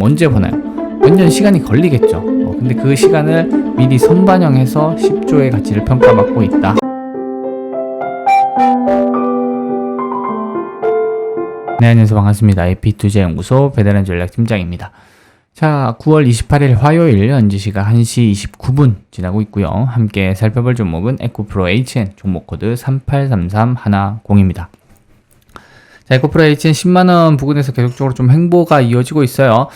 언제 보나요? 몇년 시간이 걸리겠죠. 어, 근데 그 시간을 미리 선반영해서 10조의 가치를 평가받고 있다. 네, 안녕하세요. 반갑습니다. 에피투자연구소 배달한 전략팀장입니다. 자, 9월 28일 화요일 현지 시각 1시 29분 지나고 있고요. 함께 살펴볼 종목은 에코프로 HN 종목 코드 3833110입니다. HN 10만원 부근에서 계속적으로 좀 행보가 이어지고 있어요.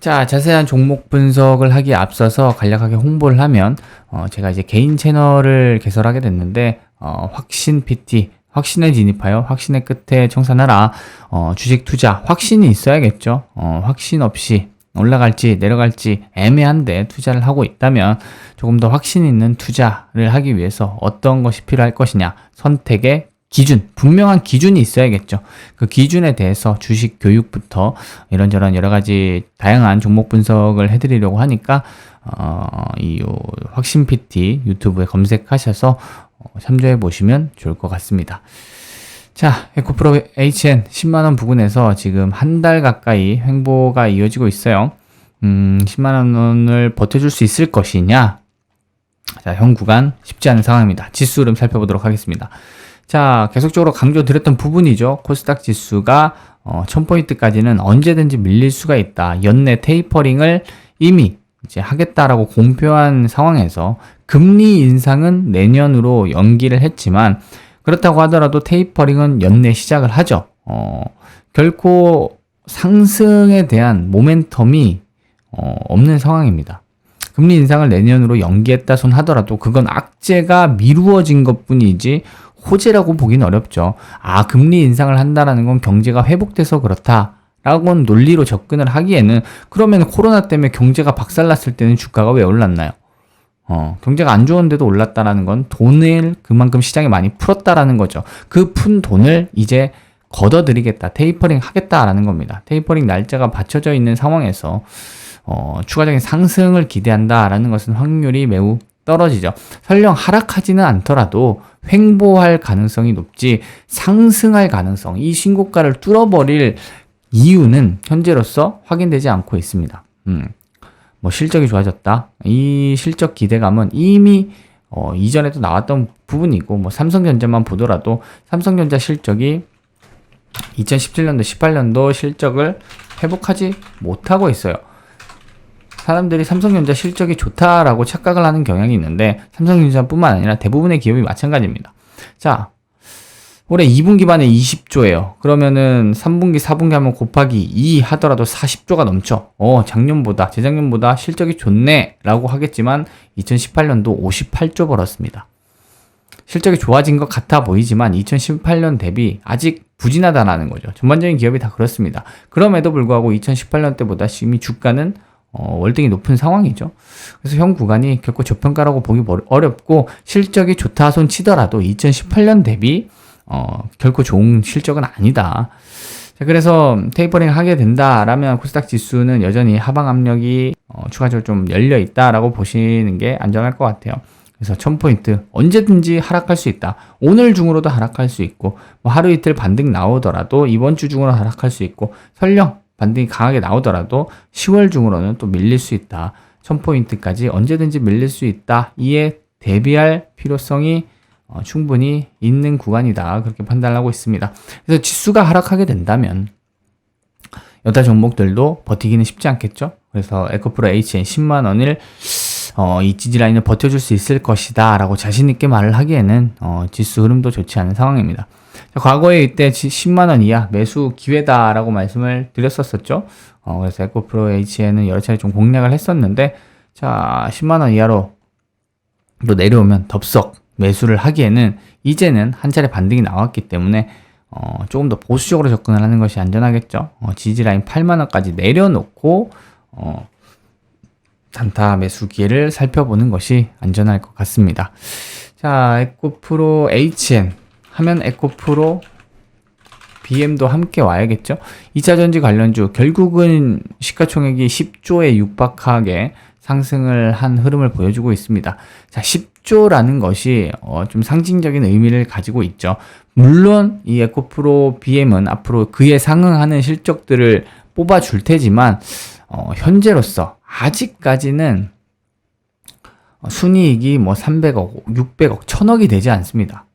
자, 자세한 종목 분석을 하기에 앞서서 간략하게 홍보를 하면, 어, 제가 이제 개인 채널을 개설하게 됐는데, 어, 확신 PT, 확신에 진입하여 확신의 끝에 청산하라. 어, 주식 투자, 확신이 있어야겠죠. 어, 확신 없이 올라갈지 내려갈지 애매한데 투자를 하고 있다면 조금 더 확신 있는 투자를 하기 위해서 어떤 것이 필요할 것이냐. 선택의 기준, 분명한 기준이 있어야겠죠. 그 기준에 대해서 주식 교육부터 이런저런 여러 가지 다양한 종목 분석을 해드리려고 하니까, 어, 이 확신 PT 유튜브에 검색하셔서 어, 참조해 보시면 좋을 것 같습니다. 자, 에코프로 HN 10만원 부근에서 지금 한 달 가까이 횡보가 이어지고 있어요. 음, 10만원을 버텨줄 수 있을 것이냐? 자, 현 구간 쉽지 않은 상황입니다. 지수 흐름 살펴보도록 하겠습니다. 자, 계속적으로 강조드렸던 부분이죠. 코스닥 지수가 어, 1000포인트까지는 언제든지 밀릴 수가 있다. 연내 테이퍼링을 이미 이제 하겠다라고 공표한 상황에서 금리 인상은 내년으로 연기를 했지만 그렇다고 하더라도 테이퍼링은 연내 시작을 하죠. 어, 결코 상승에 대한 모멘텀이 어, 없는 상황입니다. 금리 인상을 내년으로 연기했다 손 하더라도 그건 악재가 미루어진 것 뿐이지 호재라고 보긴 어렵죠. 아, 금리 인상을 한다라는 건 경제가 회복돼서 그렇다. 라고는 논리로 접근을 하기에는 그러면 코로나 때문에 경제가 박살났을 때는 주가가 왜 올랐나요? 어, 경제가 안 좋은데도 올랐다라는 건 돈을 그만큼 시장에 많이 풀었다라는 거죠. 그 푼 돈을 이제 걷어들이겠다, 테이퍼링 하겠다라는 겁니다. 테이퍼링 날짜가 받쳐져 있는 상황에서 어, 추가적인 상승을 기대한다라는 것은 확률이 매우 떨어지죠. 설령 하락하지는 않더라도 횡보할 가능성이 높지 상승할 가능성, 이 신고가를 뚫어버릴 이유는 현재로서 확인되지 않고 있습니다. 음. 뭐 실적이 좋아졌다. 이 실적 기대감은 이미 어, 이전에도 나왔던 부분이고 뭐 삼성전자만 보더라도 삼성전자 실적이 2017년도 18년도 실적을 회복하지 못하고 있어요. 사람들이 삼성전자 실적이 좋다라고 착각을 하는 경향이 있는데 삼성전자뿐만 아니라 대부분의 기업이 마찬가지입니다. 자, 올해 2분기 반에 20조예요. 그러면은 3분기, 4분기 하면 곱하기 2 하더라도 40조가 넘죠. 어, 작년보다, 재작년보다 실적이 좋네. 라고 하겠지만 2018년도 58조 벌었습니다. 실적이 좋아진 것 같아 보이지만 2018년 대비 아직 부진하다라는 거죠. 전반적인 기업이 다 그렇습니다. 그럼에도 불구하고 2018년 때보다 이미 주가는 어, 월등히 높은 상황이죠. 그래서 현 구간이 결코 저평가라고 보기 어렵고 실적이 좋다 손 치더라도 2018년 대비 어, 결코 좋은 실적은 아니다. 자, 그래서 테이퍼링 하게 된다라면 코스닥 지수는 여전히 하방 압력이 어, 추가적으로 좀 열려 있다라고 보시는 게 안전할 것 같아요. 그래서 1000포인트 언제든지 하락할 수 있다. 오늘 중으로도 하락할 수 있고 뭐 하루 이틀 반등 나오더라도 이번 주 중으로 하락할 수 있고 설령 반등이 강하게 나오더라도 10월 중으로는 또 밀릴 수 있다. 1000포인트까지 언제든지 밀릴 수 있다. 이에 대비할 필요성이 어, 충분히 있는 구간이다. 그렇게 판단하고 있습니다. 그래서 지수가 하락하게 된다면 여타 종목들도 버티기는 쉽지 않겠죠. 그래서 에코프로 HN 10만 원을 어, 이 지지 라인을 버텨줄 수 있을 것이다 라고 자신있게 말을 하기에는 어, 지수 흐름도 좋지 않은 상황입니다. 자, 과거에 이때 10만원 이하 매수 기회다 라고 말씀을 드렸었었죠. 어, 그래서 에코프로 HN은 여러 차례 좀 공략을 했었는데 자 10만원 이하로 또 내려오면 덥석 매수를 하기에는 이제는 한 차례 반등이 나왔기 때문에 어, 조금 더 보수적으로 접근을 하는 것이 안전하겠죠. 어, 지지라인 8만원까지 내려놓고 어, 단타 매수 기회를 살펴보는 것이 안전할 것 같습니다. 자, 에코프로 HN 하면 에코프로 BM도 함께 와야겠죠. 2차 전지 관련주 결국은 시가총액이 10조에 육박하게 상승을 한 흐름을 보여주고 있습니다. 자, 10조라는 것이 어, 좀 상징적인 의미를 가지고 있죠. 물론 이 에코프로 BM은 앞으로 그에 상응하는 실적들을 뽑아줄 테지만 어, 현재로서 아직까지는 어, 순이익이 뭐 300억, 600억, 1000억이 되지 않습니다.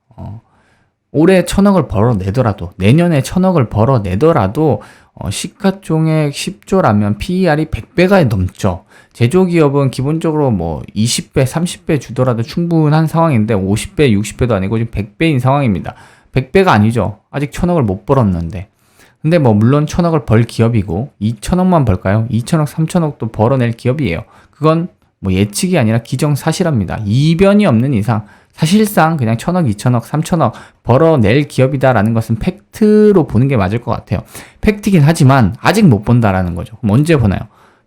어, 올해 1000억을 벌어내더라도 내년에 1000억을 벌어내더라도 어, 시가총액 10조라면 PER이 100배가 넘죠. 제조기업은 기본적으로 뭐 20배, 30배 주더라도 충분한 상황인데 50배, 60배도 아니고 지금 100배인 상황입니다. 100배가 아니죠. 아직 1000억을 못 벌었는데. 근데 뭐 물론 1000억을 벌 기업이고 2천억만 벌까요? 2천억, 3천억도 벌어낼 기업이에요. 그건 뭐 예측이 아니라 기정사실합니다. 이변이 없는 이상 사실상 그냥 천억, 이천억, 삼천억 벌어낼 기업이다라는 것은 팩트로 보는 게 맞을 것 같아요. 팩트긴 하지만 아직 못 본다라는 거죠. 그럼 언제 보나요?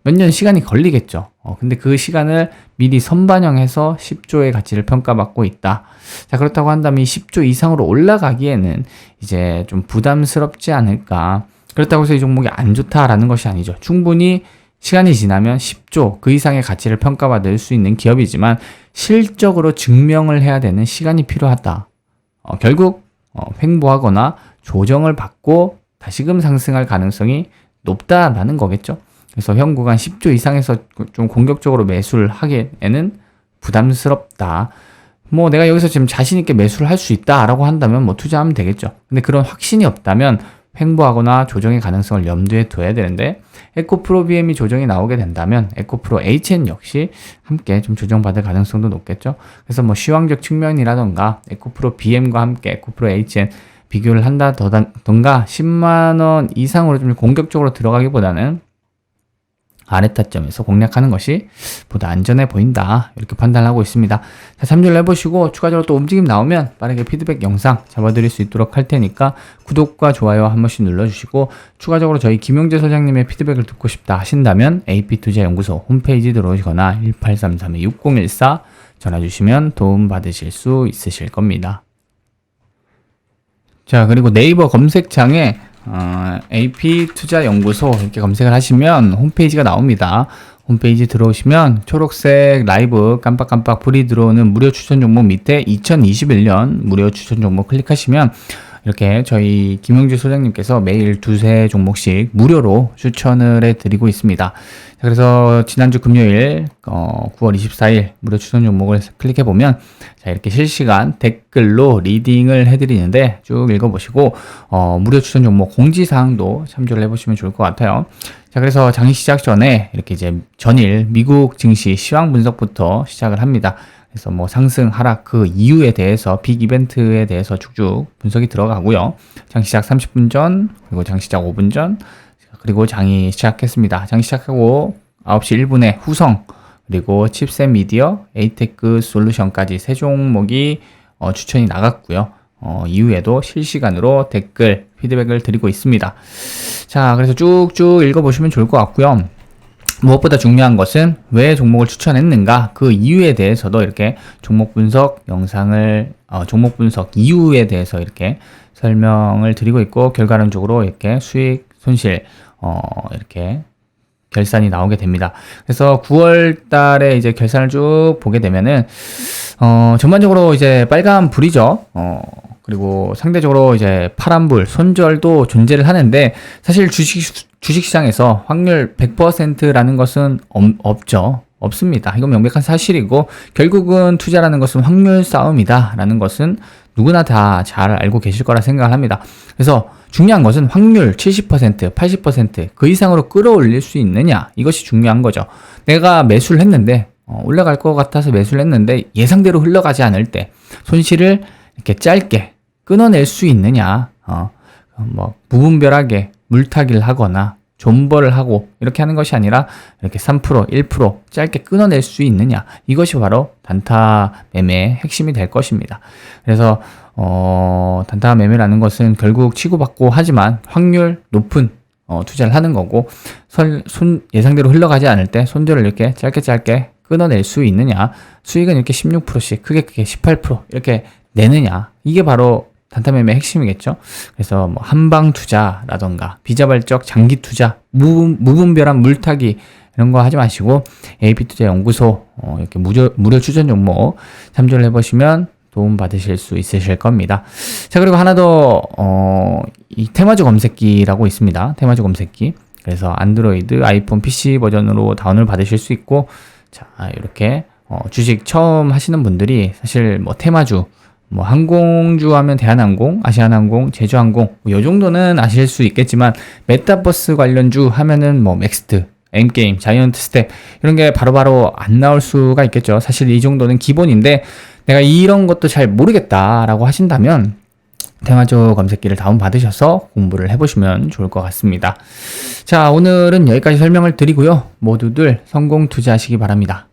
몇 년 시간이 걸리겠죠. 어, 근데 그 시간을 미리 선반영해서 10조의 가치를 평가받고 있다. 자, 그렇다고 한다면 이 10조 이상으로 올라가기에는 이제 좀 부담스럽지 않을까. 그렇다고 해서 이 종목이 안 좋다라는 것이 아니죠. 충분히 시간이 지나면 10조 그 이상의 가치를 평가받을 수 있는 기업이지만 실적으로 증명을 해야 되는 시간이 필요하다. 어, 결국 어, 횡보하거나 조정을 받고 다시금 상승할 가능성이 높다라는 거겠죠. 그래서 현 구간 10조 이상에서 좀 공격적으로 매수를 하기에는 부담스럽다. 뭐 내가 여기서 지금 자신 있게 매수를 할 수 있다라고 한다면 뭐 투자하면 되겠죠. 근데 그런 확신이 없다면 횡보하거나 조정의 가능성을 염두에 둬야 되는데 에코프로 BM이 조정이 나오게 된다면 에코프로 HN 역시 함께 좀 조정받을 가능성도 높겠죠. 그래서 뭐 시황적 측면이라던가 에코프로 BM과 함께 에코프로 HN 비교를 한다던가 10만 원 이상으로 좀 공격적으로 들어가기보다는 아래 타점에서 공략하는 것이 보다 안전해 보인다. 이렇게 판단하고 있습니다. 자, 참조를 해보시고 추가적으로 또 움직임 나오면 빠르게 피드백 영상 잡아드릴 수 있도록 할 테니까 구독과 좋아요 한 번씩 눌러주시고 추가적으로 저희 김용재 소장님의 피드백을 듣고 싶다 하신다면 AP투자연구소 홈페이지 들어오시거나 1833-6014 전화 주시면 도움 받으실 수 있으실 겁니다. 자, 그리고 네이버 검색창에 어, AP 투자 연구소 이렇게 검색을 하시면 홈페이지가 나옵니다. 홈페이지 들어오시면 초록색 라이브 깜빡깜빡 불이 들어오는 무료 추천 종목 밑에 2021년 무료 추천 종목 클릭하시면 이렇게 저희 김영주 소장님께서 매일 두세 종목씩 무료로 추천을 해드리고 있습니다. 그래서 지난주 금요일 어, 9월 24일 무료 추천 종목을 클릭해 보면 자 이렇게 실시간 댓글로 리딩을 해드리는데 쭉 읽어보시고 어, 무료 추천 종목 공지사항도 참조를 해보시면 좋을 것 같아요. 자 그래서 장이 시작 전에 이렇게 이제 전일 미국 증시 시황 분석부터 시작을 합니다. 그래서 뭐 상승, 하락 그 이유에 대해서 빅 이벤트에 대해서 쭉쭉 분석이 들어가고요. 장 시작 30분 전, 그리고 장 시작 5분 전, 그리고 장이 시작했습니다. 장이 시작하고 9시 1분에 후성, 그리고 칩셋 미디어, 에이테크 솔루션까지 세 종목이 어, 추천이 나갔고요. 어, 이후에도 실시간으로 댓글, 피드백을 드리고 있습니다. 자, 그래서 쭉쭉 읽어보시면 좋을 것 같고요. 무엇보다 중요한 것은 왜 종목을 추천했는가 그 이유에 대해서도 이렇게 종목 분석 영상을 어, 종목 분석 이유에 대해서 이렇게 설명을 드리고 있고 결과론적으로 이렇게 수익 손실 어, 이렇게 결산이 나오게 됩니다. 그래서 9월 달에 이제 결산을 쭉 보게 되면은 어, 전반적으로 이제 빨간 불이죠. 어, 그리고 상대적으로 이제 파란불, 손절도 존재를 하는데 사실 주식 주식 시장에서 확률 100%라는 것은 없죠. 없습니다. 이건 명백한 사실이고 결국은 투자라는 것은 확률 싸움이다라는 것은 누구나 다 잘 알고 계실 거라 생각을 합니다. 그래서 중요한 것은 확률 70%, 80%그 이상으로 끌어올릴 수 있느냐 이것이 중요한 거죠. 내가 매수를 했는데 어, 올라갈 것 같아서 매수를 했는데 예상대로 흘러가지 않을 때 손실을 이렇게 짧게 끊어낼 수 있느냐, 어, 뭐, 무분별하게 물타기를 하거나 존버를 하고 이렇게 하는 것이 아니라 이렇게 3%, 1% 짧게 끊어낼 수 있느냐. 이것이 바로 단타 매매의 핵심이 될 것입니다. 그래서, 어, 단타 매매라는 것은 결국 치고받고 하지만 확률 높은 어, 투자를 하는 거고, 선, 손, 예상대로 흘러가지 않을 때 손절을 이렇게 짧게 짧게 끊어낼 수 있느냐. 수익은 이렇게 16%씩 크게 크게 18% 이렇게 내느냐. 이게 바로 단타 매매 핵심이겠죠. 그래서 뭐 한방 투자라던가 비자발적 장기 투자, 무, 무분별한 물타기 이런 거 하지 마시고 AP 투자 연구소 어, 이렇게 무료, 무료 추천 종목 참조를 해보시면 도움 받으실 수 있으실 겁니다. 자 그리고 하나 더 어, 이 테마주 검색기라고 있습니다. 테마주 검색기. 그래서 안드로이드, 아이폰, PC 버전으로 다운을 받으실 수 있고, 자, 이렇게 어, 주식 처음 하시는 분들이 사실 뭐 테마주, 뭐 항공주 하면 대한항공, 아시아나항공, 제주항공 뭐 요 정도는 아실 수 있겠지만 메타버스 관련주 하면은 뭐 넥스트, 엔게임, 자이언트 스텝 이런 게 바로 바로 안 나올 수가 있겠죠. 사실 이 정도는 기본인데 내가 이런 것도 잘 모르겠다라고 하신다면 대마조 검색기를 다운받으셔서 공부를 해보시면 좋을 것 같습니다. 자, 오늘은 여기까지 설명을 드리고요. 모두들 성공 투자하시기 바랍니다.